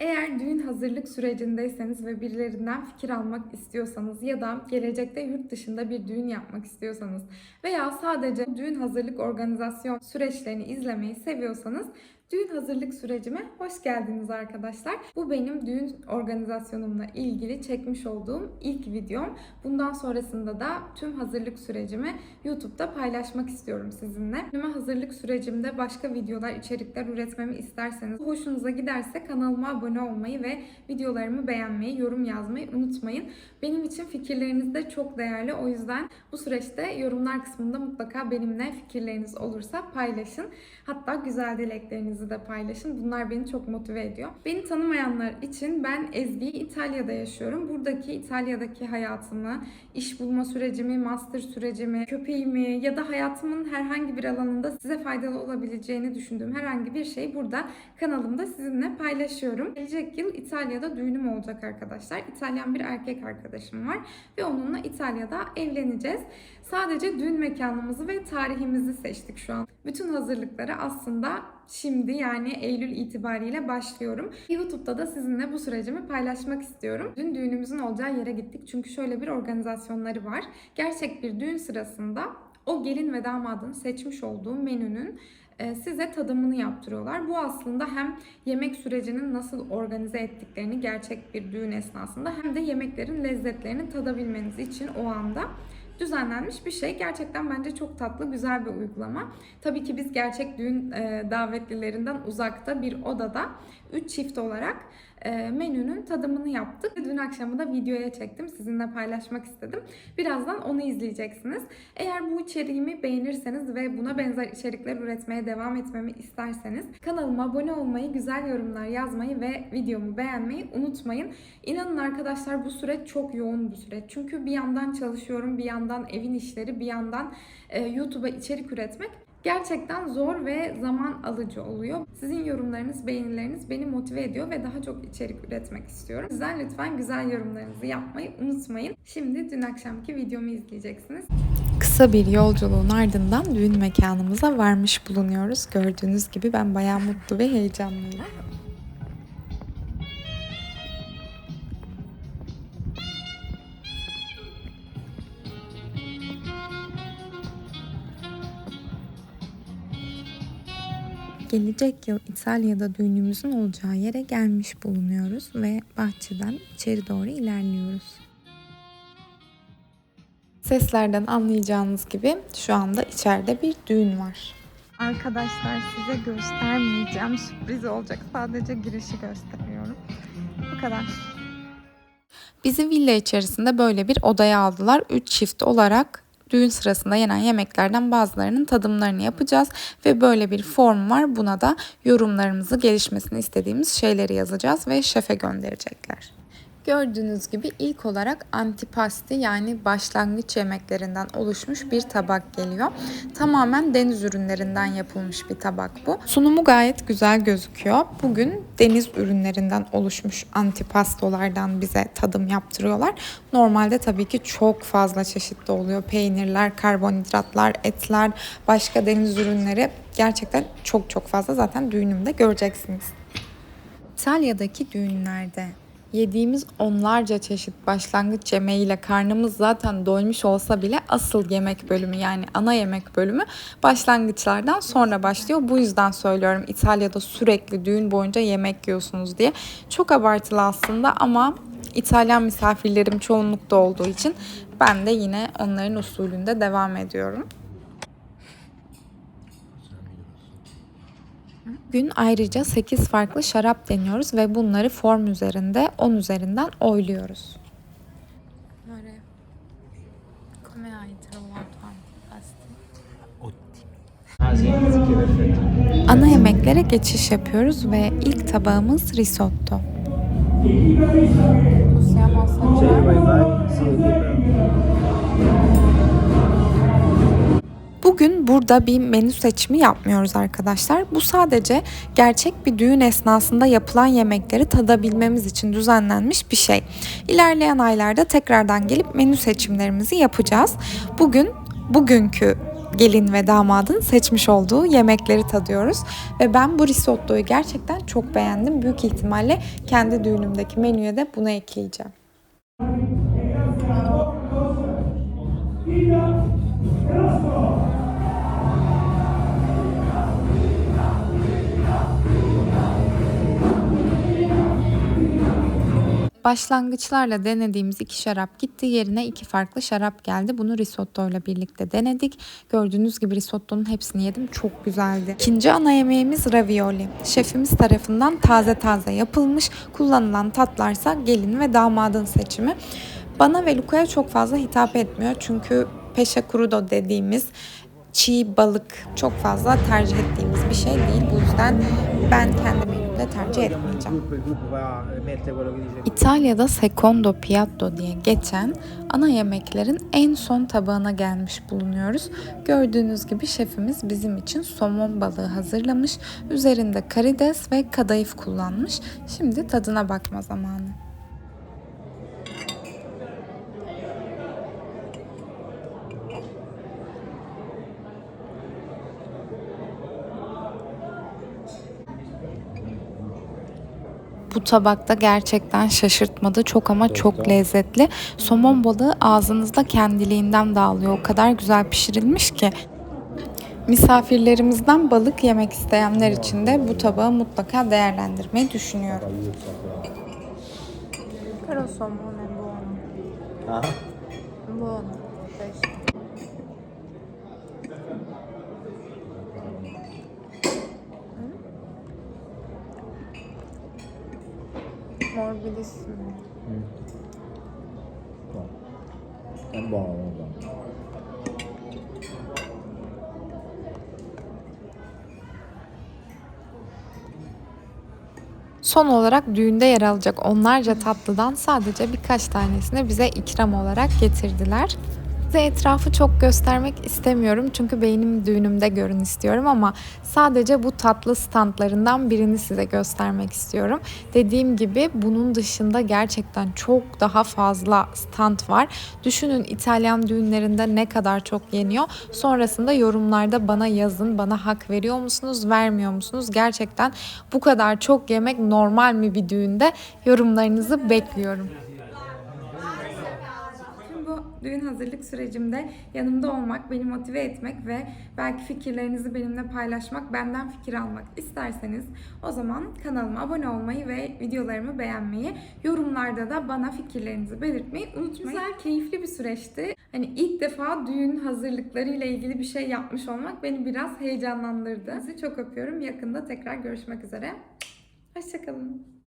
Eğer düğün hazırlık sürecindeyseniz ve birilerinden fikir almak istiyorsanız ya da gelecekte yurt dışında bir düğün yapmak istiyorsanız veya sadece düğün hazırlık organizasyon süreçlerini izlemeyi seviyorsanız Düğün hazırlık sürecime hoş geldiniz arkadaşlar. Bu benim düğün organizasyonumla ilgili çekmiş olduğum ilk videom. Bundan sonrasında da tüm hazırlık sürecimi YouTube'da paylaşmak istiyorum sizinle. Düğüne hazırlık sürecimde başka videolar, içerikler üretmemi isterseniz, hoşunuza giderse kanalıma abone olmayı ve videolarımı beğenmeyi, yorum yazmayı unutmayın. Benim için fikirleriniz de çok değerli. O yüzden bu süreçte yorumlar kısmında mutlaka benimle fikirleriniz olursa paylaşın. Hatta güzel dileklerinizi de paylaşın. Bunlar beni çok motive ediyor. Beni tanımayanlar için ben Ezgi İtalya'da yaşıyorum. Buradaki İtalya'daki hayatımı, iş bulma sürecimi, master sürecimi, köpeğimi ya da hayatımın herhangi bir alanında size faydalı olabileceğini düşündüğüm herhangi bir şeyi burada kanalımda sizinle paylaşıyorum. Gelecek yıl İtalya'da düğünüm olacak arkadaşlar. İtalyan bir erkek arkadaşım var ve onunla İtalya'da evleneceğiz. Sadece düğün mekanımızı ve tarihimizi seçtik şu an. Bütün hazırlıkları aslında şimdi yani Eylül itibariyle başlıyorum. YouTube'da da sizinle bu sürecimi paylaşmak istiyorum. Dün düğünümüzün olacağı yere gittik çünkü şöyle bir organizasyonları var. Gerçek bir düğün sırasında o gelin ve damadın seçmiş olduğu menünün e, size tadımını yaptırıyorlar. Bu aslında hem yemek sürecinin nasıl organize ettiklerini gerçek bir düğün esnasında hem de yemeklerin lezzetlerini tadabilmeniz için o anda düzenlenmiş bir şey. Gerçekten bence çok tatlı, güzel bir uygulama. Tabii ki biz gerçek düğün davetlilerinden uzakta bir odada 3 çift olarak menünün tadımını yaptık. Dün akşamı da videoya çektim. Sizinle paylaşmak istedim. Birazdan onu izleyeceksiniz. Eğer bu içeriğimi beğenirseniz ve buna benzer içerikler üretmeye devam etmemi isterseniz kanalıma abone olmayı, güzel yorumlar yazmayı ve videomu beğenmeyi unutmayın. İnanın arkadaşlar bu süreç çok yoğun bir süreç. Çünkü bir yandan çalışıyorum, bir yandan evin işleri, bir yandan e, YouTube'a içerik üretmek gerçekten zor ve zaman alıcı oluyor. Sizin yorumlarınız, beğenileriniz beni motive ediyor ve daha çok içerik üretmek istiyorum. O yüzden lütfen güzel yorumlarınızı yapmayı unutmayın. Şimdi dün akşamki videomu izleyeceksiniz. Kısa bir yolculuğun ardından düğün mekanımıza varmış bulunuyoruz. Gördüğünüz gibi ben bayağı mutlu ve heyecanlıyım. Gelecek yıl İtalya'da düğünümüzün olacağı yere gelmiş bulunuyoruz ve bahçeden içeri doğru ilerliyoruz. Seslerden anlayacağınız gibi şu anda içeride bir düğün var. Arkadaşlar size göstermeyeceğim. Sürpriz olacak. Sadece girişi gösteriyorum. Bu kadar. Bizi villa içerisinde böyle bir odaya aldılar. 3 çift olarak düğün sırasında yenen yemeklerden bazılarının tadımlarını yapacağız ve böyle bir form var. Buna da yorumlarımızı gelişmesini istediğimiz şeyleri yazacağız ve şefe gönderecekler. Gördüğünüz gibi ilk olarak antipasti yani başlangıç yemeklerinden oluşmuş bir tabak geliyor. Tamamen deniz ürünlerinden yapılmış bir tabak bu. Sunumu gayet güzel gözüküyor. Bugün deniz ürünlerinden oluşmuş antipastolardan bize tadım yaptırıyorlar. Normalde tabii ki çok fazla çeşitli oluyor. Peynirler, karbonhidratlar, etler, başka deniz ürünleri gerçekten çok çok fazla zaten düğünümde göreceksiniz. İtalya'daki düğünlerde yediğimiz onlarca çeşit başlangıç yemeğiyle karnımız zaten doymuş olsa bile asıl yemek bölümü yani ana yemek bölümü başlangıçlardan sonra başlıyor. Bu yüzden söylüyorum İtalya'da sürekli düğün boyunca yemek yiyorsunuz diye. Çok abartılı aslında ama İtalyan misafirlerim çoğunlukta olduğu için ben de yine onların usulünde devam ediyorum. Gün ayrıca 8 farklı şarap deniyoruz ve bunları form üzerinde 10 üzerinden oyluyoruz. Come hai trovato Ana yemeklere geçiş yapıyoruz ve ilk tabağımız risotto. Bugün burada bir menü seçimi yapmıyoruz arkadaşlar. Bu sadece gerçek bir düğün esnasında yapılan yemekleri tadabilmemiz için düzenlenmiş bir şey. İlerleyen aylarda tekrardan gelip menü seçimlerimizi yapacağız. Bugün bugünkü gelin ve damadın seçmiş olduğu yemekleri tadıyoruz. Ve ben bu risottoyu gerçekten çok beğendim. Büyük ihtimalle kendi düğünümdeki menüye de bunu ekleyeceğim. Başlangıçlarla denediğimiz iki şarap gitti. Yerine iki farklı şarap geldi. Bunu risotto ile birlikte denedik. Gördüğünüz gibi risottonun hepsini yedim. Çok güzeldi. İkinci ana yemeğimiz ravioli. Şefimiz tarafından taze taze yapılmış. Kullanılan tatlarsa gelin ve damadın seçimi. Bana ve Luka'ya çok fazla hitap etmiyor. Çünkü peşe crudo dediğimiz çiğ balık çok fazla tercih ettiğimiz bir şey değil. Bu yüzden ben kendi menümde tercih etmeyeceğim. İtalya'da secondo piatto diye geçen ana yemeklerin en son tabağına gelmiş bulunuyoruz. Gördüğünüz gibi şefimiz bizim için somon balığı hazırlamış. Üzerinde karides ve kadayıf kullanmış. Şimdi tadına bakma zamanı. Bu tabakta gerçekten şaşırtmadı. Çok ama çok lezzetli. Somon balığı ağzınızda kendiliğinden dağılıyor. O kadar güzel pişirilmiş ki. Misafirlerimizden balık yemek isteyenler için de bu tabağı mutlaka değerlendirmeyi düşünüyorum. Però somon è buono. Ah, Morbidissimo. no. È buono, è buono. Son olarak düğünde yer alacak onlarca tatlıdan sadece birkaç tanesini bize ikram olarak getirdiler. Size etrafı çok göstermek istemiyorum çünkü benim düğünümde görün istiyorum ama sadece bu tatlı standlarından birini size göstermek istiyorum. Dediğim gibi bunun dışında gerçekten çok daha fazla stand var. Düşünün İtalyan düğünlerinde ne kadar çok yeniyor. Sonrasında yorumlarda bana yazın. Bana hak veriyor musunuz, vermiyor musunuz? Gerçekten bu kadar çok yemek normal mi bir düğünde? Yorumlarınızı bekliyorum. Düğün hazırlık sürecimde yanımda olmak, beni motive etmek ve belki fikirlerinizi benimle paylaşmak, benden fikir almak isterseniz o zaman kanalıma abone olmayı ve videolarımı beğenmeyi, yorumlarda da bana fikirlerinizi belirtmeyi unutmayın. Güzel, keyifli bir süreçti. Hani ilk defa düğün hazırlıkları ile ilgili bir şey yapmış olmak beni biraz heyecanlandırdı. Sizi çok öpüyorum. Yakında tekrar görüşmek üzere. Hoşçakalın.